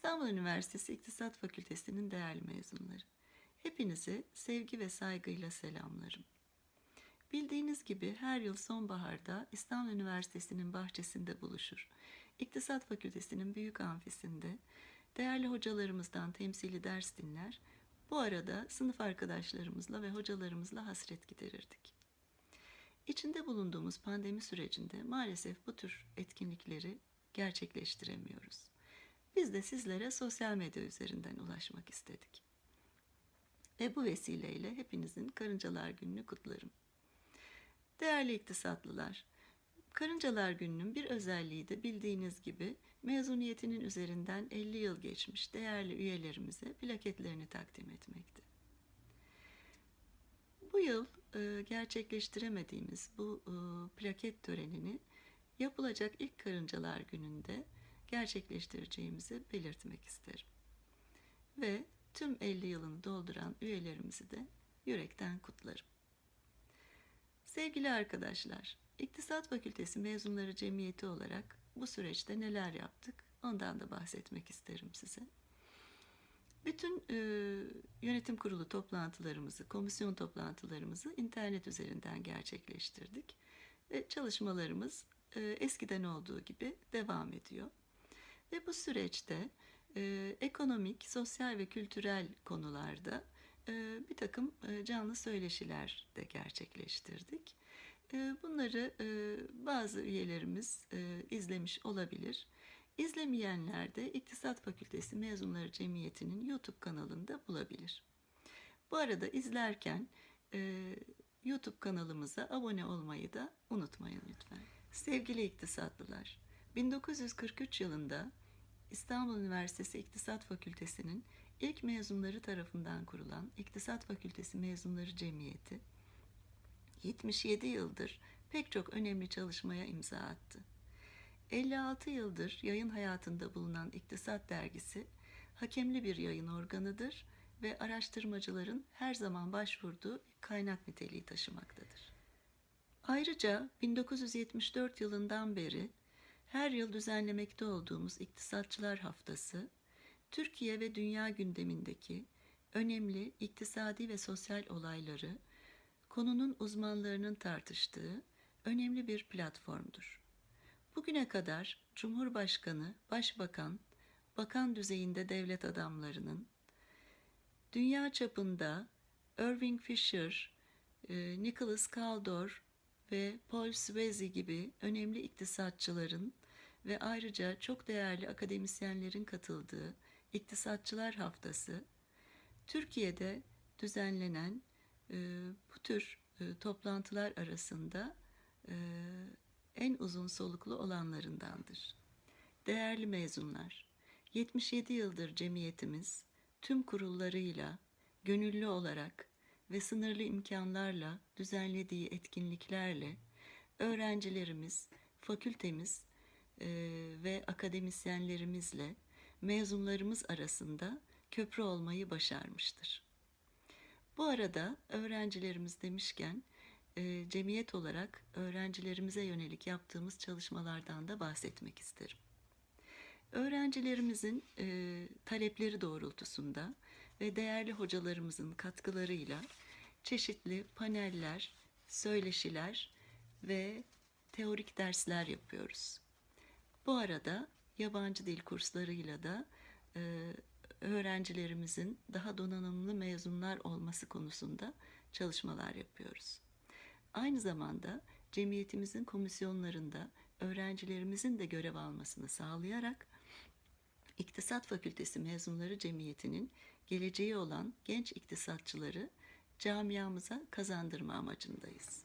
İstanbul Üniversitesi İktisat Fakültesi'nin değerli mezunları. Hepinizi sevgi ve saygıyla selamlarım. Bildiğiniz gibi her yıl sonbaharda İstanbul Üniversitesi'nin bahçesinde buluşur. İktisat Fakültesi'nin büyük amfisinde değerli hocalarımızdan temsili ders dinler. Bu arada sınıf arkadaşlarımızla ve hocalarımızla hasret giderirdik. İçinde bulunduğumuz pandemi sürecinde maalesef bu tür etkinlikleri gerçekleştiremiyoruz. Biz de sizlere sosyal medya üzerinden ulaşmak istedik. Ve bu vesileyle hepinizin Karıncalar Günü'nü kutlarım. Değerli iktisatlılar, Karıncalar Günü'nün bir özelliği de bildiğiniz gibi mezuniyetinin üzerinden 50 yıl geçmiş değerli üyelerimize plaketlerini takdim etmekte. Bu yıl e, gerçekleştiremediğimiz bu e, plaket törenini yapılacak ilk Karıncalar Günü'nde gerçekleştireceğimizi belirtmek isterim. Ve tüm 50 yılını dolduran üyelerimizi de yürekten kutlarım. Sevgili arkadaşlar, İktisat Fakültesi Mezunları Cemiyeti olarak bu süreçte neler yaptık ondan da bahsetmek isterim size. Bütün e, yönetim kurulu toplantılarımızı, komisyon toplantılarımızı internet üzerinden gerçekleştirdik. Ve çalışmalarımız e, eskiden olduğu gibi devam ediyor. Ve bu süreçte e, ekonomik, sosyal ve kültürel konularda e, bir takım e, canlı söyleşiler de gerçekleştirdik. E, bunları e, bazı üyelerimiz e, izlemiş olabilir. İzlemeyenler de İktisat Fakültesi Mezunları Cemiyeti'nin YouTube kanalında bulabilir. Bu arada izlerken e, YouTube kanalımıza abone olmayı da unutmayın lütfen. Sevgili iktisatlılar, 1943 yılında İstanbul Üniversitesi İktisat Fakültesi'nin ilk mezunları tarafından kurulan İktisat Fakültesi Mezunları Cemiyeti 77 yıldır pek çok önemli çalışmaya imza attı. 56 yıldır yayın hayatında bulunan İktisat Dergisi hakemli bir yayın organıdır ve araştırmacıların her zaman başvurduğu kaynak niteliği taşımaktadır. Ayrıca 1974 yılından beri her yıl düzenlemekte olduğumuz İktisatçılar Haftası, Türkiye ve dünya gündemindeki önemli iktisadi ve sosyal olayları konunun uzmanlarının tartıştığı önemli bir platformdur. Bugüne kadar Cumhurbaşkanı, Başbakan, bakan düzeyinde devlet adamlarının, dünya çapında Irving Fisher, e, Nicholas Kaldor ve Paul Swayze gibi önemli iktisatçıların ve ayrıca çok değerli akademisyenlerin katıldığı İktisatçılar Haftası, Türkiye'de düzenlenen e, bu tür e, toplantılar arasında e, en uzun soluklu olanlarındandır. Değerli mezunlar, 77 yıldır cemiyetimiz tüm kurullarıyla, gönüllü olarak ve sınırlı imkanlarla düzenlediği etkinliklerle öğrencilerimiz, fakültemiz ve akademisyenlerimizle mezunlarımız arasında köprü olmayı başarmıştır. Bu arada öğrencilerimiz demişken e, cemiyet olarak öğrencilerimize yönelik yaptığımız çalışmalardan da bahsetmek isterim. Öğrencilerimizin e, talepleri doğrultusunda ve değerli hocalarımızın katkılarıyla çeşitli paneller, söyleşiler ve teorik dersler yapıyoruz. Bu arada yabancı dil kurslarıyla da e, öğrencilerimizin daha donanımlı mezunlar olması konusunda çalışmalar yapıyoruz. Aynı zamanda cemiyetimizin komisyonlarında öğrencilerimizin de görev almasını sağlayarak İktisat Fakültesi mezunları cemiyetinin geleceği olan genç iktisatçıları camiamıza kazandırma amacındayız.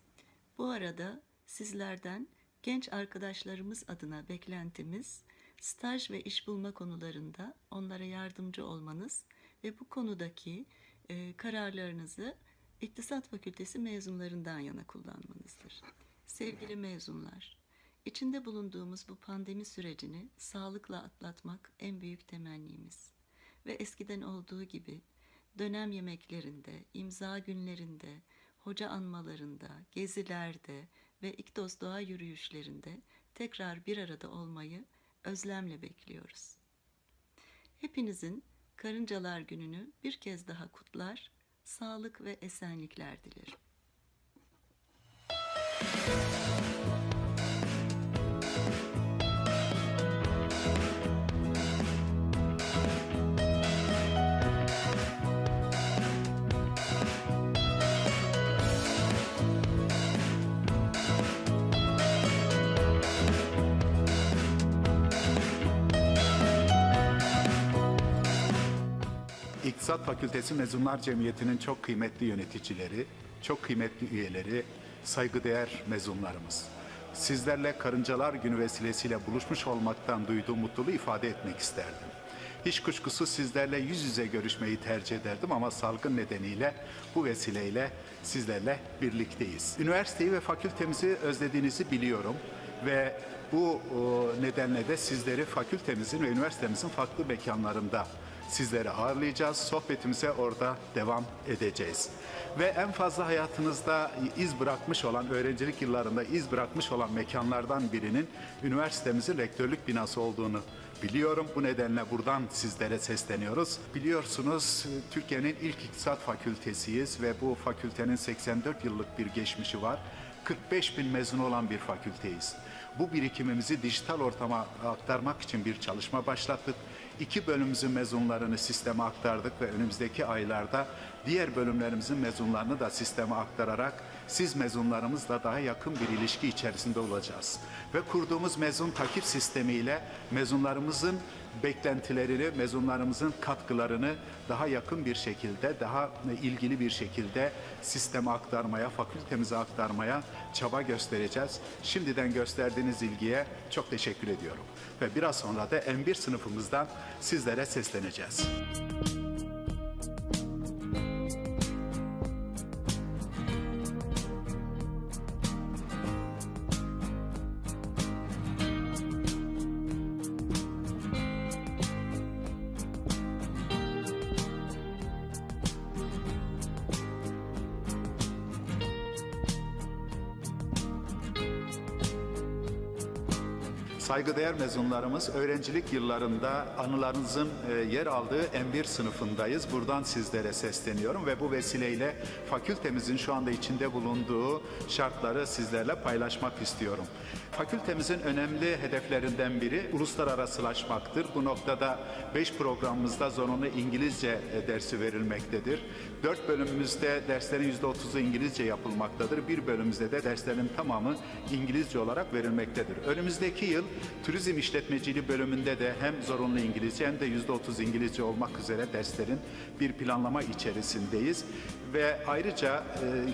Bu arada sizlerden genç arkadaşlarımız adına beklentimiz staj ve iş bulma konularında onlara yardımcı olmanız ve bu konudaki e, kararlarınızı İktisat Fakültesi mezunlarından yana kullanmanızdır. Sevgili mezunlar, içinde bulunduğumuz bu pandemi sürecini sağlıkla atlatmak en büyük temennimiz. Ve eskiden olduğu gibi dönem yemeklerinde, imza günlerinde, hoca anmalarında, gezilerde ve İktos doğa yürüyüşlerinde tekrar bir arada olmayı özlemle bekliyoruz. hepinizin Karıncalar Günü'nü bir kez daha kutlar, sağlık ve esenlikler dilerim. İktisat Fakültesi Mezunlar Cemiyeti'nin çok kıymetli yöneticileri, çok kıymetli üyeleri, saygıdeğer mezunlarımız. Sizlerle Karıncalar Günü vesilesiyle buluşmuş olmaktan duyduğum mutluluğu ifade etmek isterdim. Hiç kuşkusuz sizlerle yüz yüze görüşmeyi tercih ederdim ama salgın nedeniyle bu vesileyle sizlerle birlikteyiz. Üniversiteyi ve fakültemizi özlediğinizi biliyorum ve bu nedenle de sizleri fakültemizin ve üniversitemizin farklı mekanlarında sizleri ağırlayacağız. Sohbetimize orada devam edeceğiz. Ve en fazla hayatınızda iz bırakmış olan, öğrencilik yıllarında iz bırakmış olan mekanlardan birinin üniversitemizin rektörlük binası olduğunu biliyorum. Bu nedenle buradan sizlere sesleniyoruz. Biliyorsunuz Türkiye'nin ilk iktisat fakültesiyiz ve bu fakültenin 84 yıllık bir geçmişi var. 45 bin mezun olan bir fakülteyiz. Bu birikimimizi dijital ortama aktarmak için bir çalışma başlattık. İki bölümümüzün mezunlarını sisteme aktardık ve önümüzdeki aylarda diğer bölümlerimizin mezunlarını da sisteme aktararak siz mezunlarımızla daha yakın bir ilişki içerisinde olacağız. Ve kurduğumuz mezun takip sistemiyle mezunlarımızın beklentilerini, mezunlarımızın katkılarını daha yakın bir şekilde, daha ilgili bir şekilde sisteme aktarmaya, fakültemize aktarmaya çaba göstereceğiz. Şimdiden gösterdiğiniz ilgiye çok teşekkür ediyorum. Ve biraz sonra da M1 sınıfımızdan sizlere sesleneceğiz. Saygıdeğer mezunlarımız, öğrencilik yıllarında anılarınızın e, yer aldığı M1 sınıfındayız. Buradan sizlere sesleniyorum ve bu vesileyle fakültemizin şu anda içinde bulunduğu şartları sizlerle paylaşmak istiyorum. Fakültemizin önemli hedeflerinden biri uluslararasılaşmaktır. Bu noktada 5 programımızda zorunlu İngilizce e, dersi verilmektedir. 4 bölümümüzde derslerin %30'u İngilizce yapılmaktadır. Bir bölümümüzde de derslerin tamamı İngilizce olarak verilmektedir. Önümüzdeki yıl turizm işletmeciliği bölümünde de hem zorunlu İngilizce hem de %30 İngilizce olmak üzere derslerin bir planlama içerisindeyiz. Ve ayrıca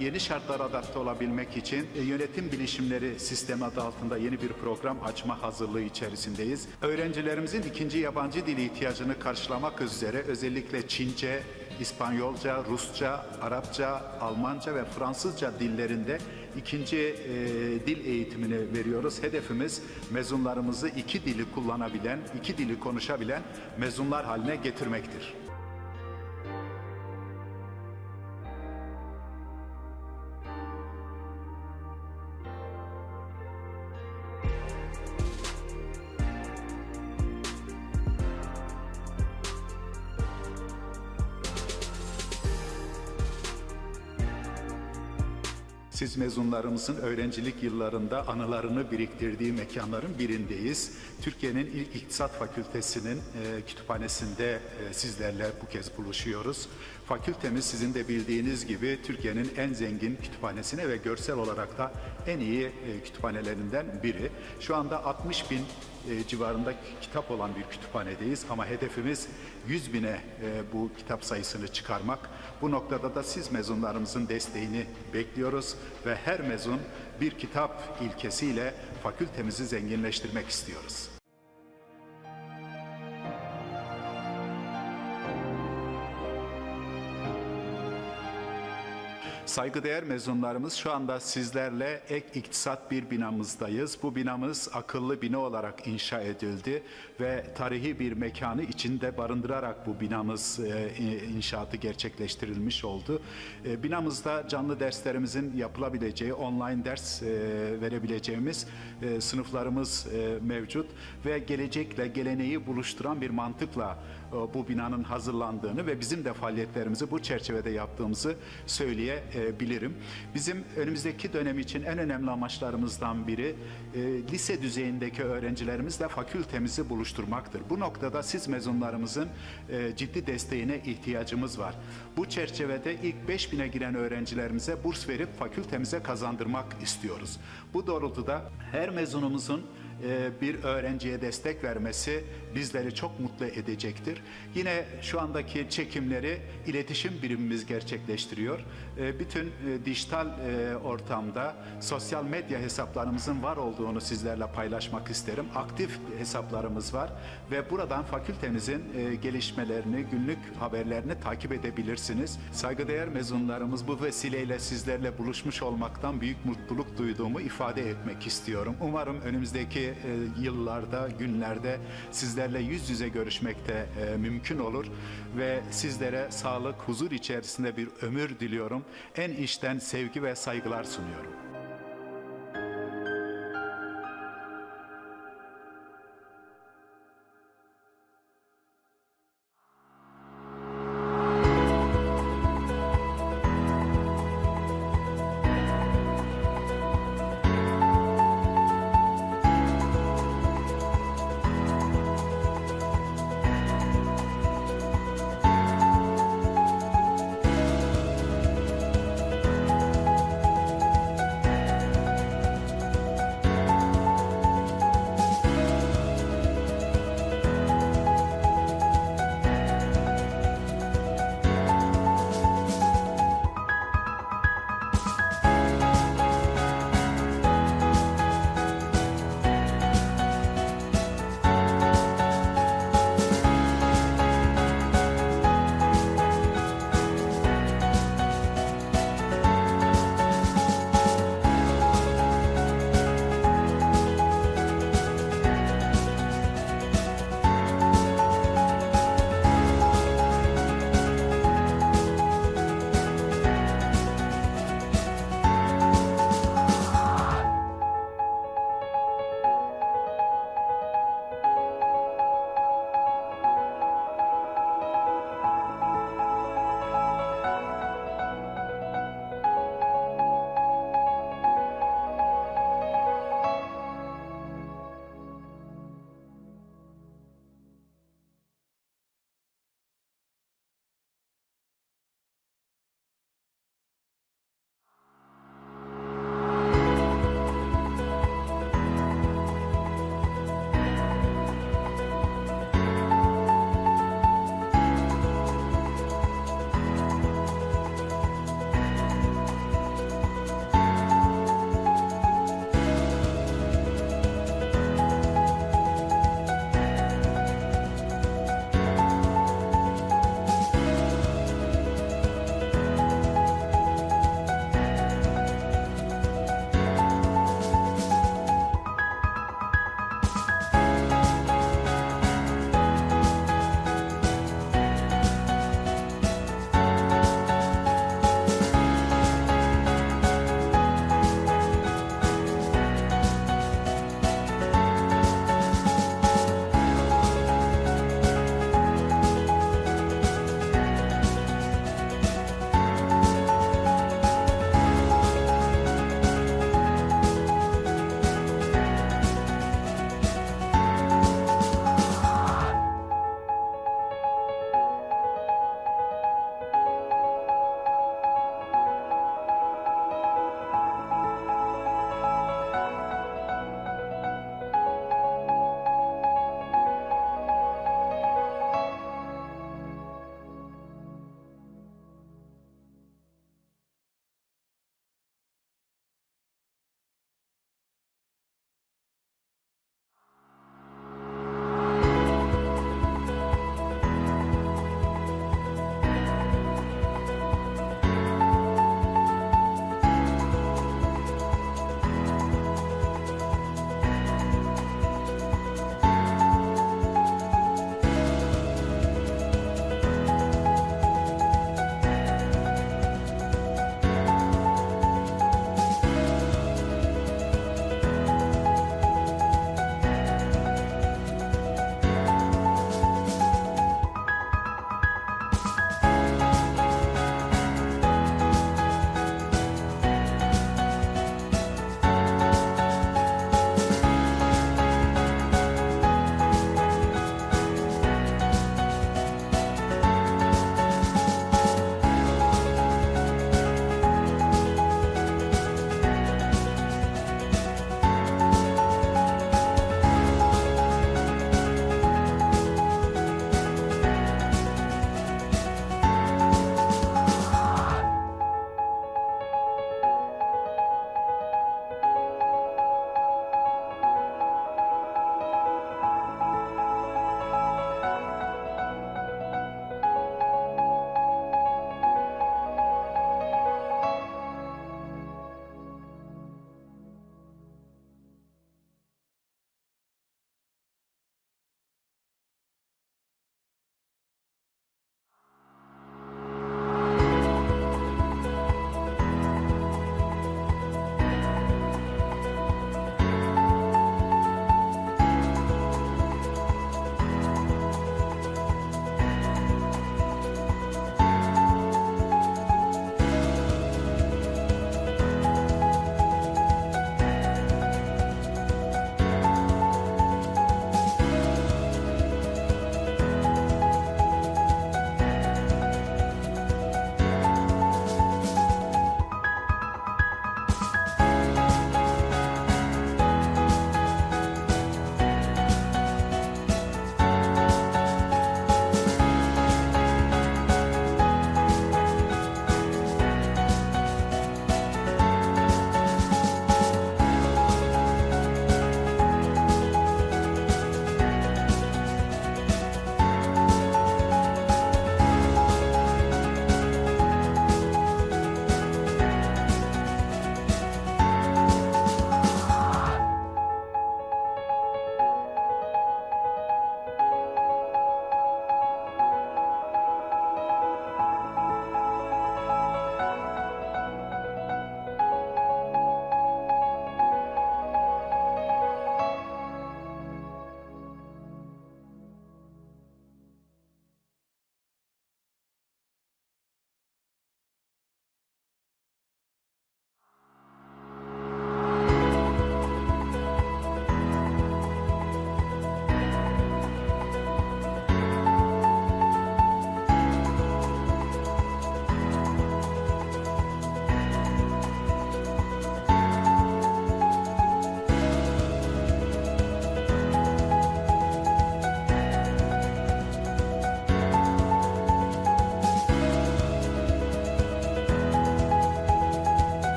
e, yeni şartlara adapte olabilmek için e, yönetim bilişimleri sistemi adı altında yeni bir program açma hazırlığı içerisindeyiz. Öğrencilerimizin ikinci yabancı dili ihtiyacını karşılamak üzere özellikle Çince, İspanyolca, Rusça, Arapça, Almanca ve Fransızca dillerinde ikinci e, dil eğitimini veriyoruz. Hedefimiz mezunlarımızı iki dili kullanabilen, iki dili konuşabilen mezunlar haline getirmektir. Siz mezunlarımızın öğrencilik yıllarında anılarını biriktirdiği mekanların birindeyiz. Türkiye'nin ilk İktisat Fakültesi'nin e, kütüphanesinde e, sizlerle bu kez buluşuyoruz. Fakültemiz sizin de bildiğiniz gibi Türkiye'nin en zengin kütüphanesine ve görsel olarak da en iyi e, kütüphanelerinden biri. Şu anda 60 bin e, civarında kitap olan bir kütüphanedeyiz ama hedefimiz 100 bine e, bu kitap sayısını çıkarmak. Bu noktada da siz mezunlarımızın desteğini bekliyoruz ve her mezun bir kitap ilkesiyle fakültemizi zenginleştirmek istiyoruz. Saygıdeğer mezunlarımız şu anda sizlerle ek iktisat bir binamızdayız. Bu binamız akıllı bina olarak inşa edildi ve tarihi bir mekanı içinde barındırarak bu binamız e, inşaatı gerçekleştirilmiş oldu. E, Binamızda canlı derslerimizin yapılabileceği, online ders e, verebileceğimiz e, sınıflarımız e, mevcut ve gelecekle geleneği buluşturan bir mantıkla e, bu binanın hazırlandığını ve bizim de faaliyetlerimizi bu çerçevede yaptığımızı söyleyebilirim. Bizim önümüzdeki dönem için en önemli amaçlarımızdan biri e, lise düzeyindeki öğrencilerimizle fakültemizi buluşturmaktır. Bu noktada siz mezunlarımızın e, ciddi desteğine ihtiyacımız var. Bu çerçevede ilk 5000'e giren öğrencilerimize burs verip fakültemize kazandırmak istiyoruz. Bu doğrultuda her mezunumuzun e, bir öğrenciye destek vermesi bizleri çok mutlu edecektir. Yine şu andaki çekimleri iletişim birimimiz gerçekleştiriyor. E, Bütün e, dijital e, ortamda sosyal medya hesaplarımızın var olduğunu sizlerle paylaşmak isterim. Aktif hesaplarımız var ve buradan fakültemizin e, gelişmelerini, günlük haberlerini takip edebilirsiniz. Saygıdeğer mezunlarımız bu vesileyle sizlerle buluşmuş olmaktan büyük mutluluk duyduğumu ifade etmek istiyorum. Umarım önümüzdeki yıllarda, günlerde sizlerle yüz yüze görüşmekte mümkün olur ve sizlere sağlık, huzur içerisinde bir ömür diliyorum. En içten sevgi ve saygılar sunuyorum.